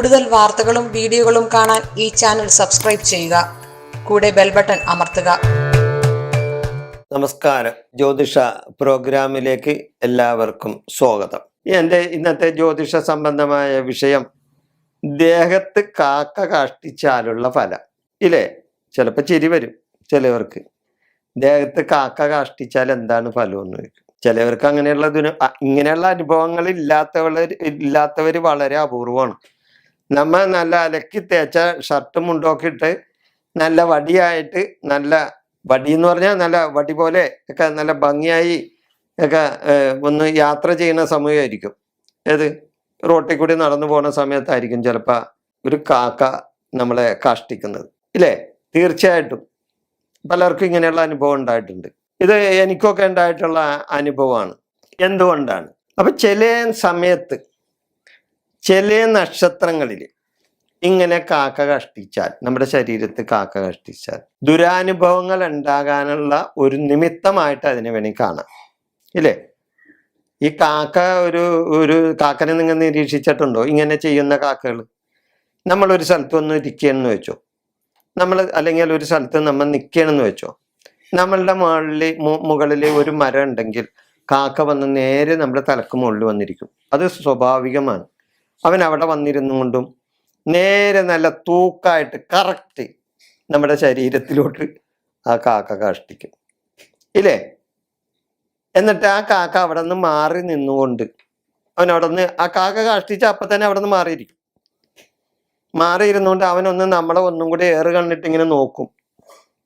കൂടുതൽ വാർത്തകളും വീഡിയോകളും കാണാൻ ഈ ചാനൽ സബ്സ്ക്രൈബ് ചെയ്യുക. കൂടെ ബെൽ ബട്ടൺ അമർത്തുക. നമസ്കാരം. ജ്യോതിഷ പ്രോഗ്രാമിലേക്ക് എല്ലാവർക്കും സ്വാഗതം. എന്റെ ഇന്നത്തെ ജ്യോതിഷ സംബന്ധമായ വിഷയം ദേഹത്ത് കാക്ക കാഷ്ടിച്ചാലുള്ള ഫലം. ഇല്ലേ? ചിലപ്പോൾ ചിരി വരും ചിലവർക്ക്. ദേഹത്ത് കാക്ക കാഷ്ടിച്ചാൽ എന്താണ് ഫലം എന്ന് ചോദിക്കും. ചിലവർക്ക് അങ്ങനെയുള്ള ഇങ്ങനെയുള്ള അനുഭവങ്ങൾ ഇല്ലാത്തവർ ഇല്ലാത്തവർ വളരെ അപൂർവമാണ്. നമ്മ നല്ല അലക്കി തേച്ച ഷർട്ടും മുണ്ടൊക്കെ ഇട്ട് നല്ല വടിയായിട്ട് നല്ല വടി എന്ന് പറഞ്ഞാൽ നല്ല വടി പോലെ ഒക്കെ നല്ല ഭംഗിയായി ഒക്കെ ഒന്ന് യാത്ര ചെയ്യുന്ന സമയമായിരിക്കും. ഏത്? റോട്ടിൽ കൂടി നടന്നു പോകുന്ന സമയത്തായിരിക്കും ചിലപ്പോൾ ഒരു കാക്ക നമ്മളെ കാഷ്ടിക്കുന്നത്. ഇല്ലേ? തീർച്ചയായിട്ടും. പലർക്കും ഇങ്ങനെയുള്ള അനുഭവം ഉണ്ടായിട്ടുണ്ട്. ഇത് എനിക്കൊക്കെ ഉണ്ടായിട്ടുള്ള അനുഭവമാണ്. എന്തുകൊണ്ടാണ്? അപ്പൊ ചില സമയത്ത് ചില നക്ഷത്രങ്ങളിൽ ഇങ്ങനെ കാക്ക കഷ്ടിച്ചാൽ നമ്മുടെ ശരീരത്തിൽ കാക്ക കഷ്ടിച്ചാൽ ദുരാനുഭവങ്ങൾ ഉണ്ടാകാനുള്ള ഒരു നിമിത്തമായിട്ട് അതിനെ വേണി കാണാം. ഇല്ലേ? ഈ കാക്ക ഒരു ഒരു കാക്കനെ നിങ്ങൾ നിരീക്ഷിച്ചിട്ടുണ്ടോ? ഇങ്ങനെ ചെയ്യുന്ന കാക്കകൾ. നമ്മളൊരു സ്ഥലത്ത് ഒന്ന് ഇരിക്കുകയെന്ന് വെച്ചോ. നമ്മൾ അല്ലെങ്കിൽ ഒരു സ്ഥലത്ത് നമ്മൾ നിൽക്കണമെന്ന് വെച്ചോ. നമ്മളുടെ മുകളിൽ മുകളിൽ ഒരു മരം ഉണ്ടെങ്കിൽ കാക്ക വന്ന് നേരെ നമ്മുടെ തലക്ക് മുകളിൽ വന്നിരിക്കും. അത് സ്വാഭാവികമാണ്. അവൻ അവിടെ വന്നിരുന്നു കൊണ്ടും നേരെ നല്ല തൂക്കായിട്ട് കറക്റ്റ് നമ്മുടെ ശരീരത്തിലോട്ട് ആ കാക്ക കാഷ്ടിക്കും. ഇല്ലേ? എന്നിട്ട് ആ കാക്ക അവിടെ നിന്ന് മാറി നിന്നുകൊണ്ട് അവൻ അവിടെ നിന്ന് ആ കാക്ക കാഷ്ടിച്ച് അപ്പൊ തന്നെ അവിടെ നിന്ന് മാറിയിരിക്കും. മാറിയിരുന്നുകൊണ്ട് അവനൊന്ന് നമ്മളെ ഒന്നും കൂടി ഏറ് കണ്ടിട്ട് ഇങ്ങനെ നോക്കും.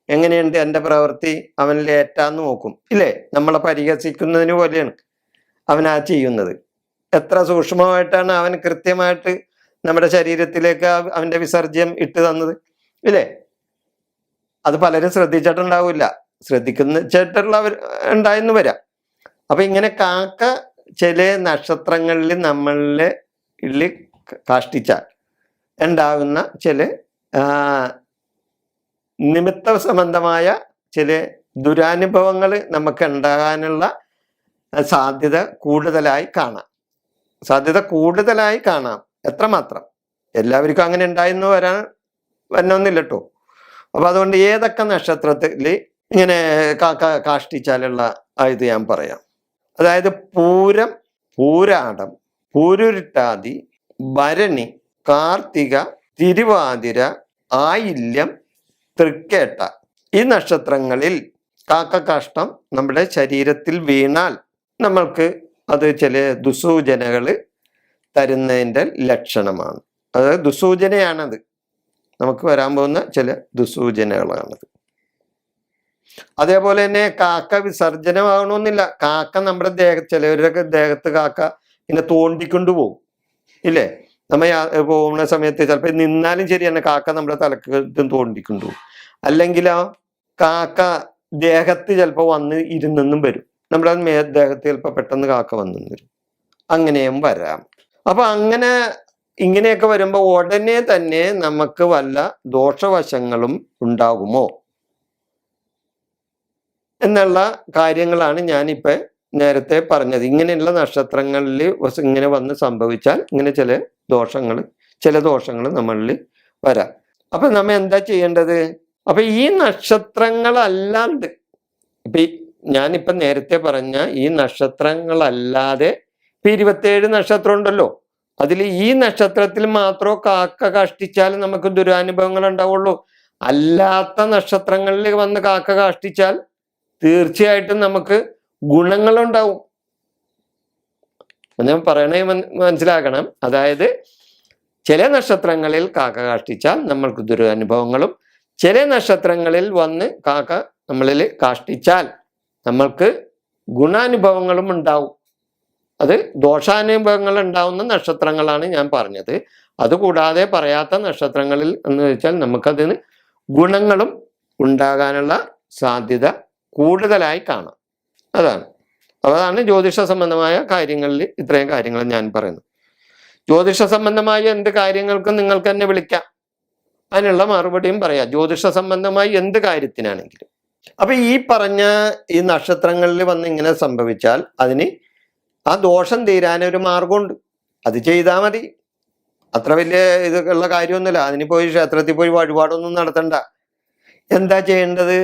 എങ്ങനെയുണ്ട് എന്റെ പ്രവൃത്തി? അവനിൽ ഏറ്റാന്ന് നോക്കും. ഇല്ലേ? നമ്മളെ പരിഹസിക്കുന്നതിന് പോലെയാണ് അവൻ ആ ചെയ്യുന്നത്. എത്ര സൂക്ഷ്മമായിട്ടാണ് അവൻ കൃത്യമായിട്ട് നമ്മുടെ ശരീരത്തിലേക്ക് അവന്റെ വിസർജ്യം ഇട്ട് തന്നത് ഇല്ലേ? അത് പലരും ശ്രദ്ധിച്ചിട്ടുണ്ടാവില്ല. ശ്രദ്ധിക്കുന്ന ചേട്ടുള്ളവർ ഉണ്ടായെന്ന് വരാം. അപ്പൊ ഇങ്ങനെ കാക്ക ചില നക്ഷത്രങ്ങളിൽ നമ്മളിലെ ഇള്ളി കാഷ്ടിച്ചാൽ ഉണ്ടാകുന്ന ചില നിമിത്ത സംബന്ധമായ ചില ദുരാനുഭവങ്ങൾ നമുക്ക് ഉണ്ടാകാനുള്ള സാധ്യത കൂടുതലായി കാണാം. സാധ്യത കൂടുതലായി കാണാം. എത്രമാത്രം? എല്ലാവർക്കും അങ്ങനെ ഉണ്ടായിരുന്നു വരാൻ വരണമെന്നില്ല കേട്ടോ അപ്പൊ അതുകൊണ്ട് ഏതൊക്കെ നക്ഷത്രത്തിൽ ഇങ്ങനെ കാഷ്ടിച്ചാലുള്ള ഇത് ഞാൻ പറയാം. അതായത് പൂരം പൂരാടം പൂരുരുട്ടാതി ഭരണി കാർത്തിക തിരുവാതിര ആയില്യം തൃക്കേട്ട. ഈ നക്ഷത്രങ്ങളിൽ കാക്കകാഷ്ടം നമ്മുടെ ശരീരത്തിൽ വീണാൽ നമ്മൾക്ക് അത് ചില ദുസൂചനകൾ തരുന്നതിന്റെ ലക്ഷണമാണ്. അത് ദുസൂചനയാണത് നമുക്ക് വരാൻ പോകുന്ന ചില ദുസൂചനകളാണത് അതേപോലെ തന്നെ കാക്ക വിസർജനമാകണമെന്നില്ല. കാക്ക നമ്മുടെ ദേഹ ചിലവരൊക്കെ ദേഹത്ത് കാക്ക ഇങ്ങനെ തോണ്ടിക്കൊണ്ടു പോകും. ഇല്ലേ? നമ്മ യാ- പോകുന്ന സമയത്ത് ചിലപ്പോൾ നിന്നാലും ശരി തന്നെ കാക്ക നമ്മുടെ തലക്ക് തോണ്ടിക്കൊണ്ടു പോകും. ആ കാക്ക ദേഹത്ത് ചിലപ്പോൾ വന്ന് ഇരുന്നെന്നും വരും. നമ്മുടെ മേദ്ദേഹത്തിൽ ദേഹത്ത് ചിലപ്പോൾ പെട്ടെന്ന് കാക്ക വന്നു വരും അങ്ങനെയും വരാം. അപ്പൊ അങ്ങനെ ഇങ്ങനെയൊക്കെ വരുമ്പോൾ ഉടനെ തന്നെ നമുക്ക് വല്ല ദോഷവശങ്ങളും ഉണ്ടാകുമോ എന്നുള്ള കാര്യങ്ങളാണ് ഞാനിപ്പോൾ നേരത്തെ പറഞ്ഞത്. ഇങ്ങനെയുള്ള നക്ഷത്രങ്ങളിൽ ഇങ്ങനെ വന്ന് സംഭവിച്ചാൽ ഇങ്ങനെ ചില ദോഷങ്ങൾ ചില ദോഷങ്ങൾ നമ്മളിൽ വരാം. അപ്പൊ നമ്മൾ എന്താ ചെയ്യേണ്ടത്? അപ്പൊ ഈ നക്ഷത്രങ്ങളല്ലാണ്ട് ഇപ്പം ഞാനിപ്പൊ നേരത്തെ പറഞ്ഞ ഈ നക്ഷത്രങ്ങളല്ലാതെ ഇപ്പൊ ഇരുപത്തേഴ് നക്ഷത്രം ഉണ്ടല്ലോ അതിൽ ഈ നക്ഷത്രത്തിൽ മാത്രമോ കാക്ക കാഷ്ടിച്ചാൽ നമുക്ക് ദുരാനുഭവങ്ങൾ ഉണ്ടാവുള്ളൂ. അല്ലാത്ത നക്ഷത്രങ്ങളിൽ വന്ന് കാക്ക കാഷ്ടിച്ചാൽ തീർച്ചയായിട്ടും നമുക്ക് ഗുണങ്ങളുണ്ടാവും ഞാൻ പറയണേ മനസ്സിലാക്കണം. അതായത് ചില നക്ഷത്രങ്ങളിൽ കാക്ക കാഷ്ടിച്ചാൽ നമ്മൾക്ക് ദുരനുഭവങ്ങളും ചില നക്ഷത്രങ്ങളിൽ വന്ന് കാക്ക നമ്മളിൽ കാഷ്ടിച്ചാൽ നമ്മൾക്ക് ഗുണാനുഭവങ്ങളും ഉണ്ടാവും. അത് ദോഷാനുഭവങ്ങൾ ഉണ്ടാവുന്ന നക്ഷത്രങ്ങളാണ് ഞാൻ പറഞ്ഞത്. അതുകൂടാതെ പറയാത്ത നക്ഷത്രങ്ങളിൽ എന്ന് വെച്ചാൽ നമുക്കതിന് ഗുണങ്ങളും ഉണ്ടാകാനുള്ള സാധ്യത കൂടുതലായി കാണാം. അതാണ്. അതാണ് ജ്യോതിഷ സംബന്ധമായ കാര്യങ്ങളിൽ ഇത്രയും കാര്യങ്ങൾ ഞാൻ പറയുന്നു ജ്യോതിഷ സംബന്ധമായ എന്ത് കാര്യങ്ങൾക്കും നിങ്ങൾക്ക് തന്നെ വിളിക്കാം. അതിനുള്ള മറുപടിയും പറയാം. ജ്യോതിഷ സംബന്ധമായി എന്ത് കാര്യത്തിനാണെങ്കിലും. അപ്പൊ ഈ പറഞ്ഞ ഈ നക്ഷത്രങ്ങളിൽ വന്ന് ഇങ്ങനെ സംഭവിച്ചാൽ അതിന് ആ ദോഷം തീരാൻ ഒരു മാർഗമുണ്ട്. അത് ചെയ്താൽ മതി. അത്ര വലിയ ഇതൊക്കെ ഉള്ള കാര്യമൊന്നുമില്ല. അതിന് പോയി ക്ഷേത്രത്തിൽ പോയി വഴിപാടൊന്നും നടത്തണ്ട. എന്താ ചെയ്യേണ്ടത്?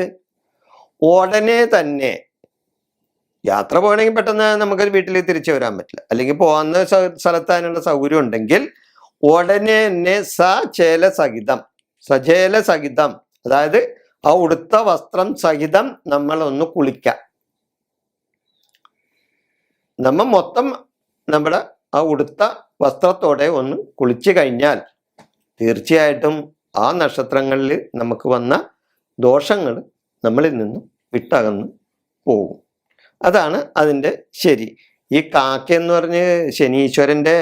ഉടനെ തന്നെ യാത്ര പോകണമെങ്കിൽ പെട്ടെന്ന് നമുക്ക് വീട്ടിൽ തിരിച്ചു വരാൻ പറ്റില്ല. അല്ലെങ്കിൽ പോകുന്ന സ്ഥലത്ത് അതിനുള്ള സൗകര്യം ഉണ്ടെങ്കിൽ ഉടനെ തന്നെ സചേല സഹിതം സചേല സഹിതം അതായത് ആ ഉടുത്ത വസ്ത്രം സഹിതം നമ്മൾ ഒന്ന് കുളിക്കാം. നമ്മ മൊത്തം നമ്മുടെ ആ ഉടുത്ത വസ്ത്രത്തോടെ ഒന്ന് കുളിച്ചു കഴിഞ്ഞാൽ തീർച്ചയായിട്ടും ആ നക്ഷത്രങ്ങളിൽ നമുക്ക് വന്ന ദോഷങ്ങൾ നമ്മളിൽ നിന്ന് വിട്ടകന്ന് പോകും. അതാണ് അതിന്റെ ശരി. ഈ കാക്ക എന്ന് പറഞ്ഞ് ശനീശ്വരന്റെ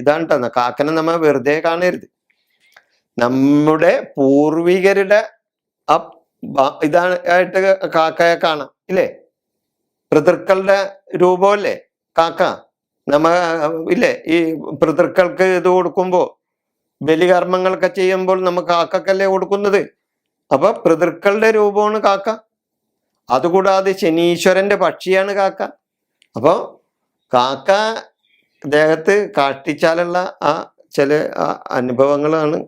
ഇതാണ് തന്ന കാക്കനെ നമ്മൾ വെറുതെ കാണരുത്. നമ്മുടെ പൂർവികരുടെ ആ ഇതാണ് ആയിട്ട് കാക്കയെ കാണാം ഇല്ലേ? പിതൃക്കളുടെ രൂപമല്ലേ? കാക്ക നമ്മ ഇല്ലേ? ഈ പിതൃക്കൾക്ക് ഇത് കൊടുക്കുമ്പോ ബലികർമ്മങ്ങളൊക്കെ ചെയ്യുമ്പോൾ നമ്മ കാക്കക്കല്ലേ കൊടുക്കുന്നത്? അപ്പൊ പിതൃക്കളുടെ രൂപമാണ് കാക്ക. അതുകൂടാതെ ശനീശ്വരന്റെ പക്ഷിയാണ് കാക്ക. അപ്പോ കാക്ക ദേഹത്ത് കാട്ടിച്ചാലുള്ള ആ ചില അനുഭവങ്ങളാണ്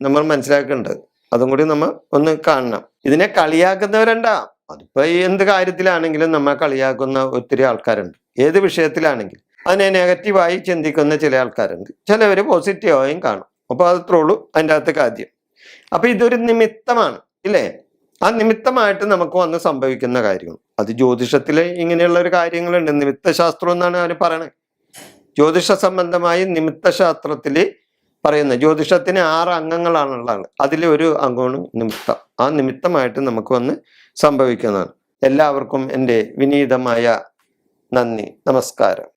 നമ്മൾ മനസ്സിലാക്കേണ്ടത്. അതും കൂടി നമ്മൾ ഒന്ന് കാണണം. ഇതിനെ കളിയാക്കുന്നവരണ്ട? അതിപ്പോ ഈ എന്ത് കാര്യത്തിലാണെങ്കിലും നമ്മെ കളിയാക്കുന്ന ഒത്തിരി ആൾക്കാരുണ്ട്. ഏത് വിഷയത്തിലാണെങ്കിലും. അതിനെ നെഗറ്റീവായി ചിന്തിക്കുന്ന ചില ആൾക്കാരുണ്ട്. ചിലവർ പോസിറ്റീവായും കാണും. അപ്പൊ അത് അത്രേ ഉള്ളൂ അതിന്റെ അകത്ത് കാര്യം. അപ്പൊ ഇതൊരു നിമിത്തമാണ് ഇല്ലേ? ആ നിമിത്തമായിട്ട് നമുക്ക് വന്ന് സംഭവിക്കുന്ന കാര്യങ്ങൾ അത് ജ്യോതിഷത്തിലെ ഇങ്ങനെയുള്ള ഒരു കാര്യങ്ങളുണ്ട്. നിമിത്ത ശാസ്ത്രം എന്നാണ് അവർ പറയണത് ജ്യോതിഷ സംബന്ധമായി നിമിത്ത പറയുന്ന ജ്യോതിഷത്തിന് ആറ് അംഗങ്ങളാണുള്ളത്. അതിൽ ഒരു അംഗമാണ് നിമിത്തം. ആ നിമിത്തമായിട്ട് നമുക്ക് വന്ന് സംഭവിക്കുന്നതാണ്. എല്ലാവർക്കും എന്റെ വിനീതമായ നന്ദി. നമസ്കാരം.